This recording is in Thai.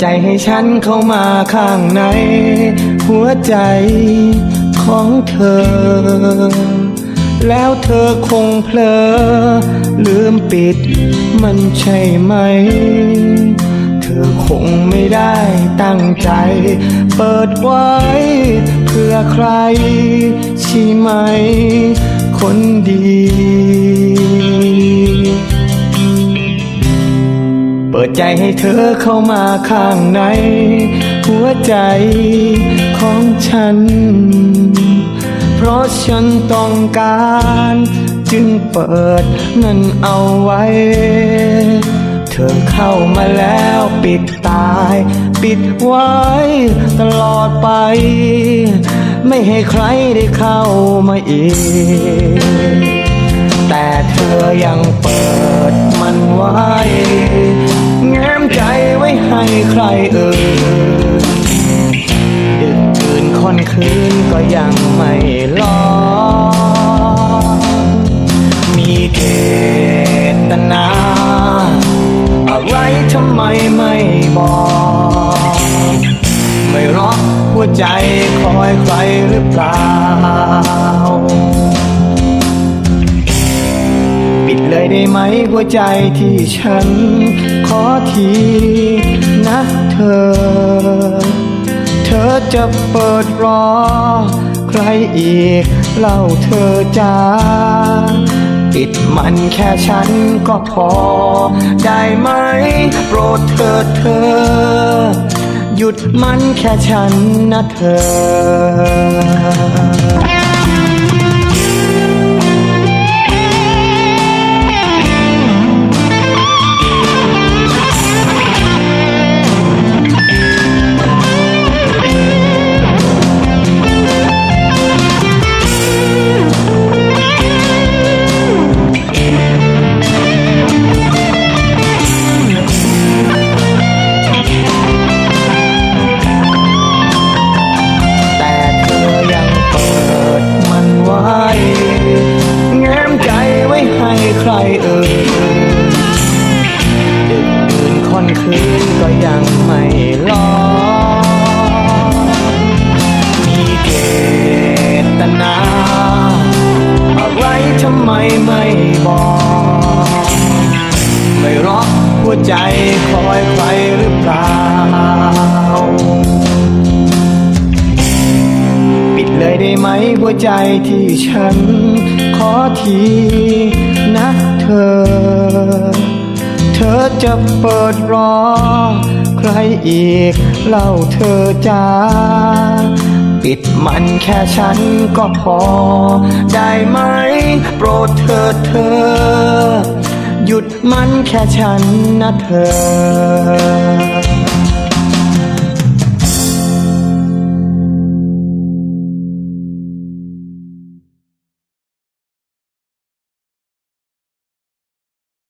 ใจให้ฉันเข้ามาข้างใน หัวใจของเธอ แล้วเธอคงเพลอ ลืมปิดมันใช่ไหม เธอคงไม่ได้ตั้งใจ เปิดไว้เพื่อใครใช่ไหม คนดี ใจให้เธอเข้ามาข้างใน หัวใจของฉัน เพราะฉันต้องการ จึงเปิดนั่นเอาไว้ เธอเข้ามาแล้วปิดตาย ปิดไว้ตลอดไป ไม่ให้ใครได้เข้ามาอีกแต่เธอยังเปิดมันไว้ ทำไมไม่บอกไม่รอกหัวใจคอยใครหรือเปล่า ปิดเลยได้ไหมหัวใจที่ฉัน ขอทีนะเธอ เธอจะเปิดรอ ใครอีกเล่าเธอจ้า ปิดมันแค่ฉันก็พอ ได้ไหม โปรดเธอเธอ หยุดมันแค่ฉันนะเธอ ไม่ลอมีเจตนา อะไรทำไมไม่บอก ไม่รอกหัวใจคอยใครหรือเปล่า ปิดเลยได้ไหมหัวใจที่ฉัน ขอทีนะเธอ ธอจะเปิดรอ ใครอีกเล่าเธอจ้าปิดมันแค่ฉันก็พอ ได้ไหม โปรดเธอเธอ หยุดมันแค่ฉันนะเธอ